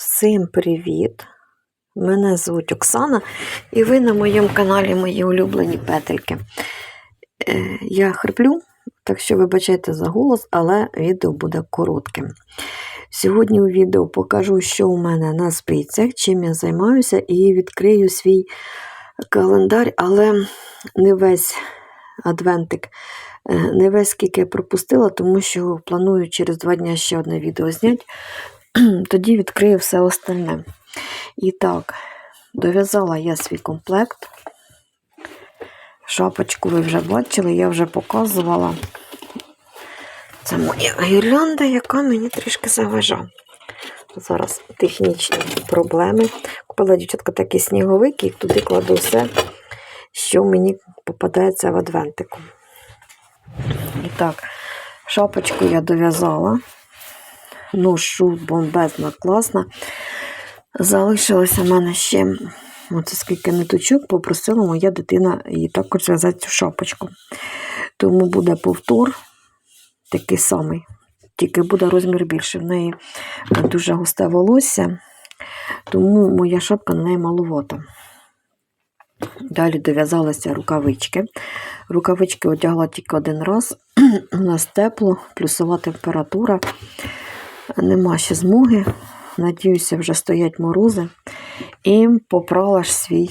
Всім привіт! Мене звуть Оксана, і ви на моєму каналі Мої улюблені петельки. Е, Я хриплю, так що вибачайте за голос, але відео буде коротким. Сьогодні у відео покажу, що у мене на спицях, чим я займаюся, і відкрию свій календар, але не весь адвентик. Е, Не весь скільки я пропустила, тому що планую через два дні ще одне відео зняти тоді відкрию все остальне. І так, дов'язала я свій комплект. Шапочку ви вже бачили, я вже показувала. Це моя гірлянда, яка мені трішки заважає. Зараз технічні проблеми. Купила дівчатка такі сніговики, і туди кладу все, що мені попадається в адвентику. І так, шапочку я дов'язала ношу бомбезна, класна. Залишилося в мене ще, оце скільки ниточок, попросила моя дитина її також зв'язати цю шапочку. Тому буде повтор такий самий, тільки буде розмір більше. В неї дуже густе волосся, тому моя шапка на неї маловата. Далі дов'язалися рукавички. Рукавички одягла тільки один раз. У нас тепло, плюсова температура. Нема ще змоги. Надіюся, вже стоять морози. І попрала ж свій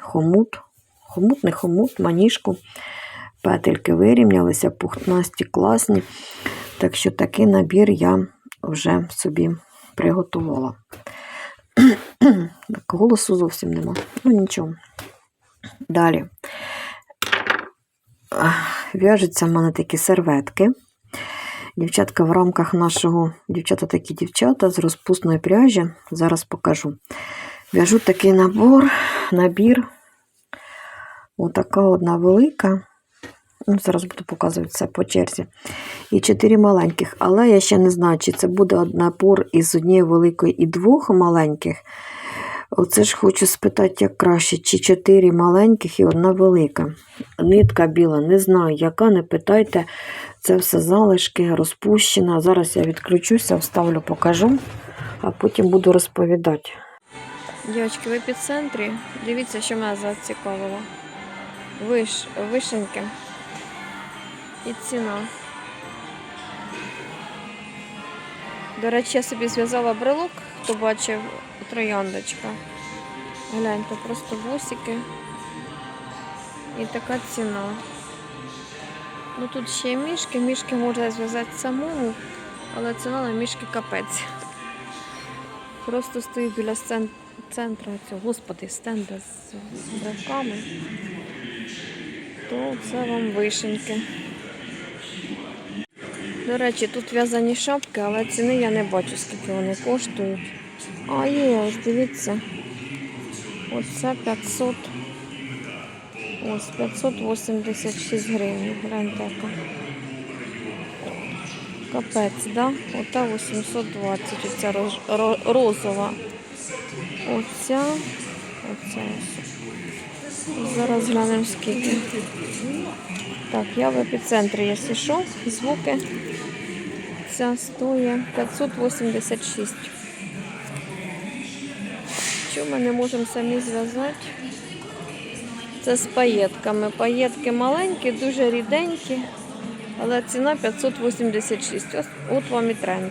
хомут. Хомут, не хомут, маніжку. Петельки вирівнялися, пухнасті, класні. Так що такий набір я вже собі приготувала. Так, голосу зовсім нема. Ну нічого. Далі. В'яжуться в мене такі серветки. Дівчатка в рамках нашого, дівчата такі дівчата з розпусної пряжі. Зараз покажу. В'яжу такий набор, набір. Отака одна велика. Ну, Зараз буду показувати це по черзі. І чотири маленьких. Але я ще не знаю, чи це буде набор із однієї великої і двох маленьких. Оце ж хочу спитати, як краще, чи чотири маленьких і одна велика. Нитка біла, не знаю, яка, не питайте. Це все залишки, розпущена. Зараз я відключуся, вставлю, покажу, а потім буду розповідати. Дівчатки, в епіцентрі. Дивіться, що мене зацікавило. Виш, вишеньки. І ціна. До речі, я собі зв'язала брелок, хто бачив трояндочка. Гляньте, просто вусики. І така ціна. Ну тут ще мішки. Мішки можна зв'язати самому, але ціна на мішки капець. Просто стою біля центру цього, господи, стенда з бравками. То це вам вишеньки. До речі, тут в'язані шапки, але ціни я не бачу, скільки вони коштують. А є, ось дивіться. Оце 500. Ось 586 гривень. Гляньте. Капець, да? Ота 820, оця роз, розова. Оця, оця ось. Зараз глянемо скільки. Так, я в епіцентрі, якщо що, звуки. Ця стоїть 586. Що ми не можемо самі зв'язати? Це з паєтками. Паєтки маленькі, дуже ріденькі, але ціна 586. Ось, от вам і тренд.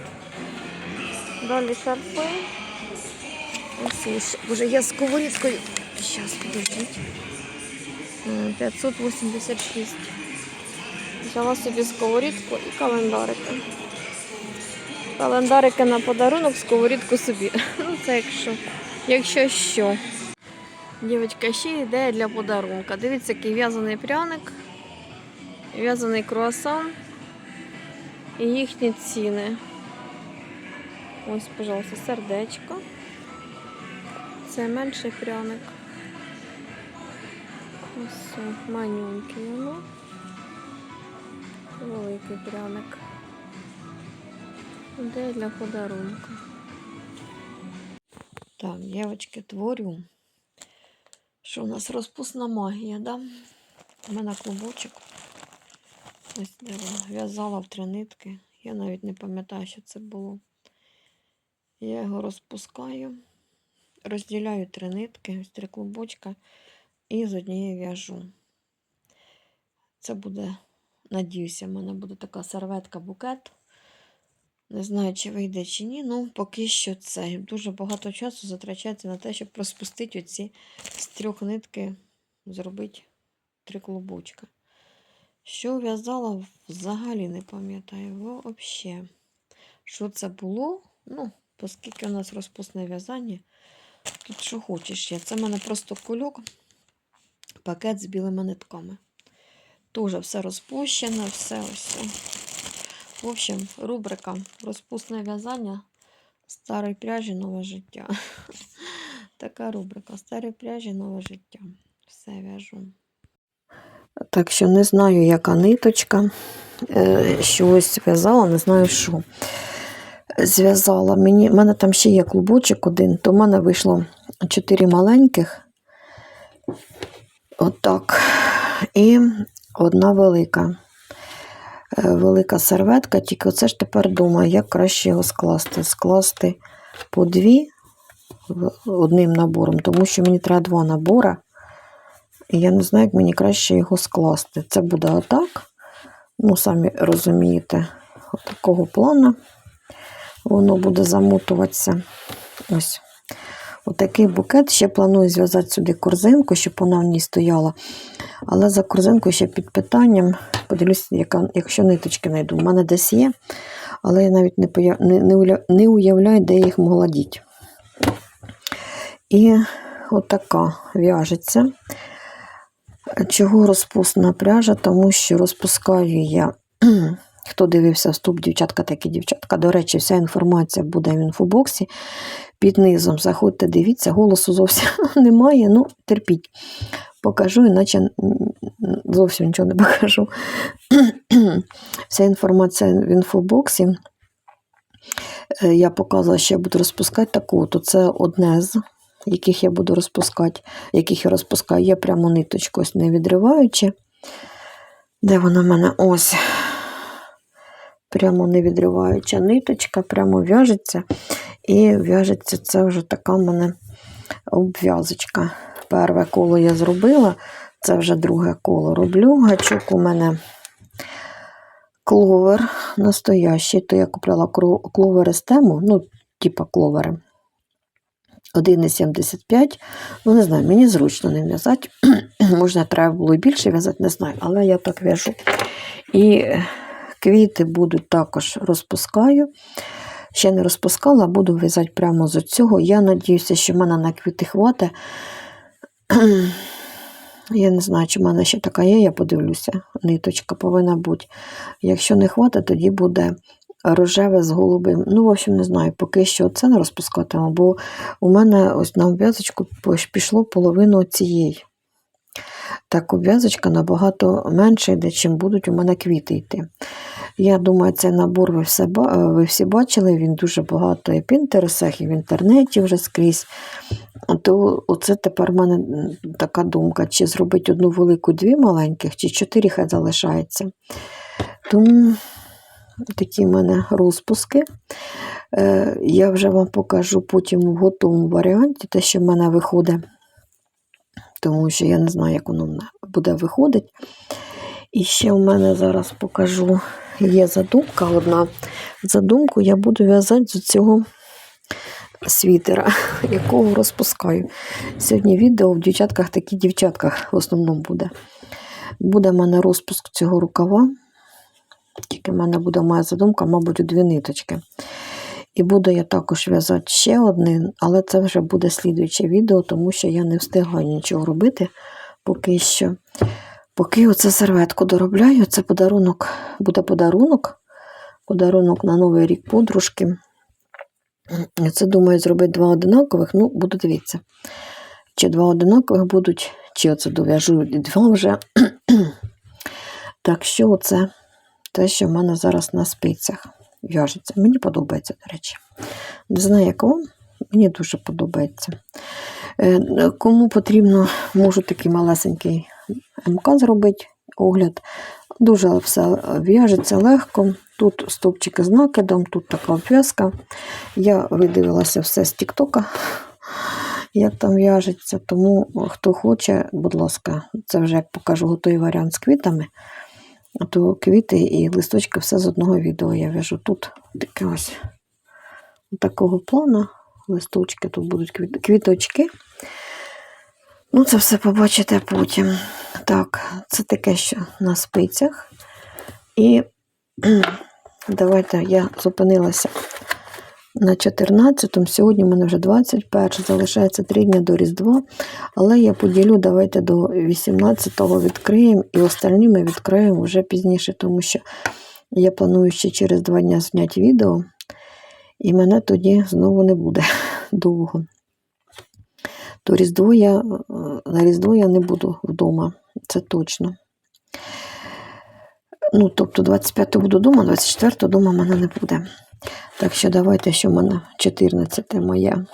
Далі шарфи. Ось. Боже, я з сковорідкою. Зараз, подождіть. М, 586. Взяла собі сковорідку і календарики. Календарики на подарунок, сковорідку собі. Ну, це якщо, якщо що. Дівчатка, ще ідея для подарунка. Дивіться, який в'язаний пряник, в'язаний круасан і їхні ціни. Ось, пожалуйста, сердечко. Це менший пряник. О, воно. Великий пряник. Ідея для подарунка. Так, дівчатки, творю. Що у нас розпусна магія, да? У мене клубочок. Ось де в'язала в три нитки. Я навіть не пам'ятаю, що це було. Я його розпускаю, розділяю три нитки, ось три клубочка, і з однієї в'яжу. Це буде, надіюся, в мене буде така серветка-букет. Не знаю, чи вийде, чи ні. Ну, поки що це. Дуже багато часу затрачається на те, щоб розпустити оці з трьох нитки, зробити три клубочка. Що в'язала, взагалі не пам'ятаю. Взагалі. Що це було? Ну, оскільки у нас розпусне в'язання, тут що хочеш є. Це в мене просто кульок, пакет з білими нитками. Дуже все розпущено, все ось. В общем, рубрика Розпусне в'язання старої пряжі нове життя. Така рубрика Старі пряжі нове життя. Все в'яжу. Так що не знаю, яка ниточка. Е, Щось в'язала, не знаю що. Зв'язала. Мені, в мене там ще є клубочок один, то в мене вийшло чотири маленьких. Отак. І одна велика. Е, Велика серветка, тільки оце ж тепер думаю, як краще його скласти. Скласти по дві одним набором, тому що мені треба два набори. І я не знаю, як мені краще його скласти. Це буде отак. Ну, самі розумієте, от такого плану. Воно буде замотуватися. Ось. Отакий букет. Ще планую зв'язати сюди корзинку, щоб вона в ній стояла. Але за корзинку ще під питанням. Подивлюся, яка, якщо ниточки знайду. У мене десь є, але я навіть не, не, не, уявляю, де їх могла діти. І отака в'яжеться. Чого розпусна пряжа? Тому що розпускаю я. Хто дивився вступ, дівчатка, такі дівчатка. До речі, вся інформація буде в інфобоксі. Під низом заходьте, дивіться, голосу зовсім немає. Ну, терпіть. Покажу, іначе зовсім нічого не покажу. Вся інформація в інфобоксі. Е, Я показувала, що я буду розпускати таку. То це одне з яких я буду розпускати, яких я розпускаю. Я прямо ниточку ось не відриваючи. Де вона в мене? Ось. Прямо не відриваюча ниточка, прямо в'яжеться. І в'яжеться це вже така в мене обв'язочка. Перше коло я зробила, це вже друге коло роблю. Гачок у мене кловер настоящий, то я купляла кловери з тему, ну, типа кловери. 1,75. Ну, не знаю, мені зручно не в'язати. Можна, треба було і більше в'язати, не знаю, але я так в'яжу. І квіти будуть також розпускаю. Ще не розпускала, буду в'язати прямо з цього. Я надіюся, що в мене на квіти хватить. Я не знаю, чи в мене ще така є, я подивлюся. Ниточка повинна бути. Якщо не хватить, тоді буде рожеве з голубим. Ну, в общем, не знаю, поки що це не розпускатиму, бо у мене ось на обв'язочку пішло половину цієї. Так, обв'язочка набагато менше йде, чим будуть у мене квіти йти. Я думаю, цей набор ви, все, е, ви всі бачили, він дуже багато і в інтересах, і в інтернеті вже скрізь. То оце тепер в мене така думка, чи зробити одну велику, дві маленьких, чи чотири хай залишається. Тому такі в мене розпуски. Е, Я вже вам покажу потім в готовому варіанті, те, що в мене виходить, тому що я не знаю, як воно буде виходити. І ще в мене зараз покажу, є задумка одна. Задумку я буду в'язати з цього світера, якого розпускаю. Сьогодні відео в дівчатках такі дівчатках в основному буде. Буде в мене розпуск цього рукава. Тільки в мене буде моя задумка, мабуть, дві ниточки. І буду я також в'язати ще один, але це вже буде слідуюче відео, тому що я не встигла нічого робити поки що. Поки оце серветку доробляю, це подарунок, буде подарунок. Подарунок на Новий рік подружки. Це думаю зробити два одинакових. Ну, буду дивитися. Чи два одинакових будуть, чи оце дов'яжу два вже. так що це те, що в мене зараз на спицях в'яжеться. Мені подобається, до речі. Не знаю, як вам, мені дуже подобається. Е, Кому потрібно, можу такий малесенький МК зробити, огляд. Дуже все в'яжеться легко. Тут стовпчики з накидом, тут така обв'язка. Я видивилася все з Тіктока, як там в'яжеться. Тому хто хоче, будь ласка, це вже як покажу готовий варіант з квітами. То квіти і листочки все з одного відео я в'яжу. Тут таке ось такого плану. Листочки, тут будуть квіточки. Ну, це все побачите потім. Так, це таке, що на спицях. І давайте я зупинилася на 14-му. Сьогодні в мене вже 21, залишається 3 дні до Різдва. Але я поділю, давайте до 18-го відкриємо, і остальні ми відкриємо вже пізніше, тому що я планую ще через 2 дні зняти відео, і мене тоді знову не буде довго. То Різдво я, е, на Різдво я не буду вдома, це точно. Ну, тобто 25-го буду вдома, 24-го вдома мене не буде. Так що давайте, що в мене 14 моя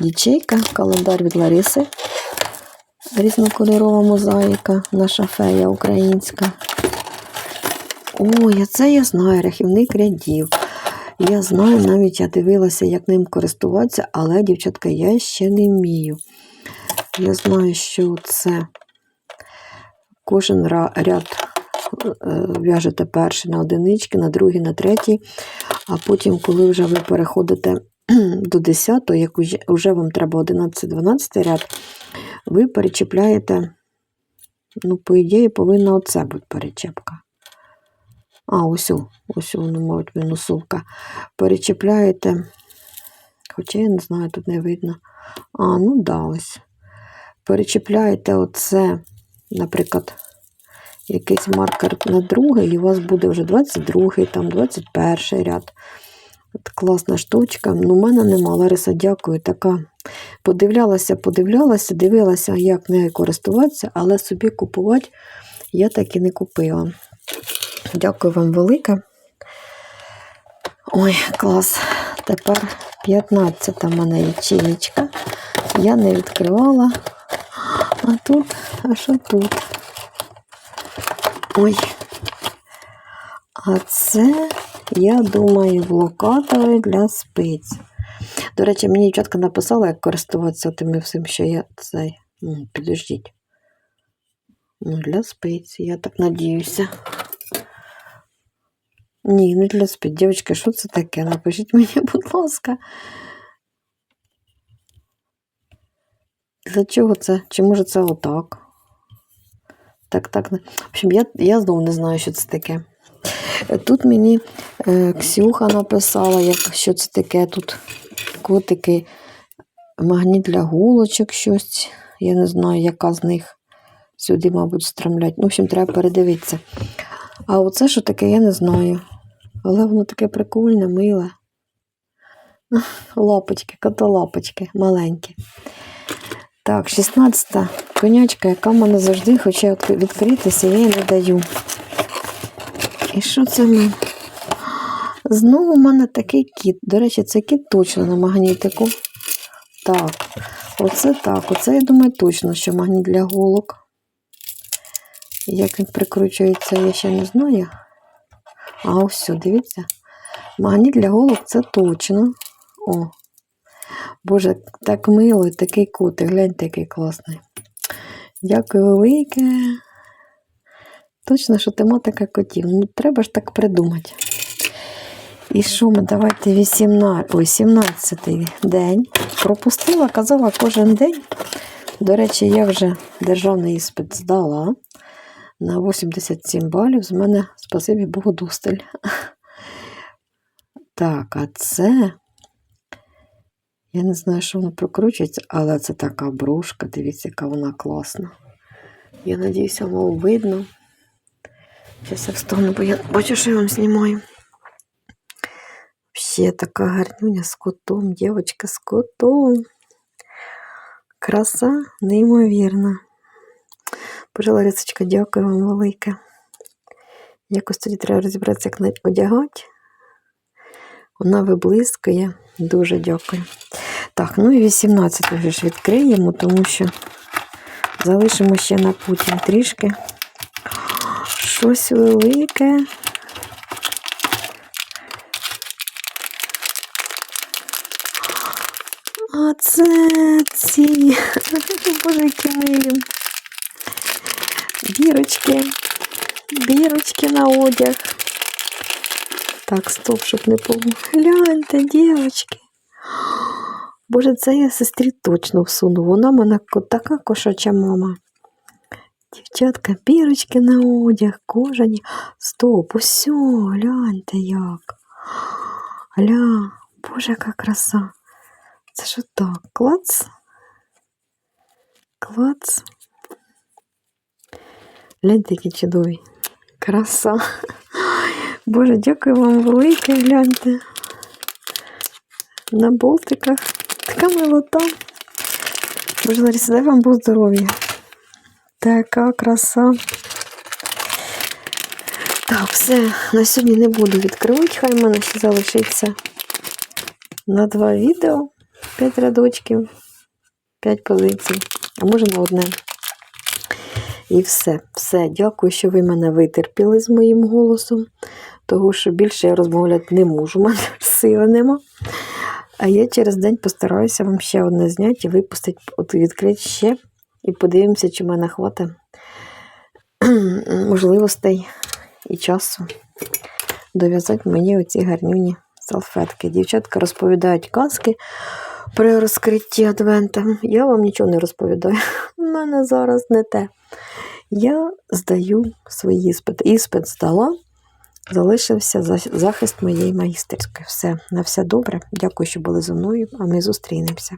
ячейка, календар від Лариси. Різнокольорова мозаїка, наша фея українська. Ой, а це я знаю, рахівник рядів. Я знаю, навіть я дивилася, як ним користуватися, але, дівчатка, я ще не вмію. Я знаю, що це кожен ряд е, в'яжете перший на одинички, на другий, на третій, а потім, коли вже ви переходите до 10, як вже вам треба 11-12 ряд, ви перечіпляєте, ну, по ідеї, повинна оце бути перечепка. А, ось, ось воно, мабуть, мінусовка. Перечіпляєте, хоча я не знаю, тут не видно. А, ну да, ось. Перечіпляєте оце, наприклад, якийсь маркер на другий, і у вас буде вже 22-й, там 21 ряд. От класна штучка. Ну, у мене нема. Лариса, дякую. Така подивлялася, подивлялася, дивилася, як нею користуватися, але собі купувати я так і не купила. Дякую вам велике. Ой, клас. Тепер 15 в мене ячеєчка. Я не відкривала. А тут, а що тут? Ой. А це, я думаю, блокатори для спиць. До речі, мені дівчатка написала, як користуватися тими всім, що я цей. М, Підождіть. Ну, для спиць, я так надіюся. Ні, не для спиць. Дівчатки, що це таке? Напишіть мені, будь ласка. Для чого це? Чи може це отак? Так, так. В общем, я, я знову не знаю, що це таке. Тут мені е, Ксюха написала, як, що це таке тут котики, магніт для гулочок, щось. Я не знаю, яка з них сюди, мабуть, стремлять. Ну, в общем, треба передивитися. А оце що таке, я не знаю. Але воно таке прикольне, миле. Лапочки, котолапочки маленькі. Так, 16-та конячка, яка в мене завжди хоче відкритися, я їй не даю. І що це ми? Знову в мене такий кіт. До речі, це кіт точно на магнітику. Так, оце так. Оце, я думаю, точно, що магніт для голок. Як він прикручується, я ще не знаю. А ось, дивіться. Магніт для голок це точно. О. Боже, так мило, такий котик, гляньте, який класний. Дякую велике. Точно, що тематика котів. Ну, треба ж так придумати. І що ми? Давайте 18, ой, 17 день. Пропустила, казала кожен день. До речі, я вже державний іспит здала на 87 балів. З мене, спасибі Богу, досталь. Так, а це. Я не знаю, що воно прокручується, але це така брошка. Дивіться, яка вона класна. Я надіюся, вам видно. Зараз я встану, бо я бачу, що я вам знімаю. Ще така гарнюня з котом, дівчинка з котом. Краса неймовірна. Боже, Ларисочка, дякую вам велике. Якось тоді треба розібратися, як одягати. Вона виблискує. Дуже дякую. Так, ну і 18 вже ж відкриємо, тому що залишимо ще на Путін трішки. Щось велике. А це ці Боже, які милі. Бірочки. Бірочки на одяг. Так, стоп, щоб не помню. Гляньте, дівчатки. Боже, це я сестрі точно всуну. Вона мене така кошача мама. Дівчатка, бірочки на одяг, кожані. Стоп, усьо, гляньте як. Гля, боже, яка краса. Це що так? Клац? Клац. Гляньте, які чудові. Краса. Боже, дякую вам велике, гляньте. На болтиках. Така милота. Боже, Лариса, дай вам Бог здоров'я. Така краса. Так, все, на сьогодні не буду відкривати, хай в мене ще залишиться на два відео, п'ять рядочків, п'ять позицій, а може на одне. І все, все. Дякую, що ви мене витерпіли з моїм голосом, того що більше я розмовляти не можу, у мене сили нема. А я через день постараюся вам ще одне зняти і випустити, от відкрити ще. І подивимося, чи в мене хватить можливостей і часу дов'язати мені оці гарнюні салфетки. Дівчатка розповідають казки про розкриття адвента. Я вам нічого не розповідаю. У мене зараз не те. Я здаю свої іспити. Іспит здала, залишився за- захист моєї майстерської. Все, на все добре. Дякую, що були зі мною, а ми зустрінемося.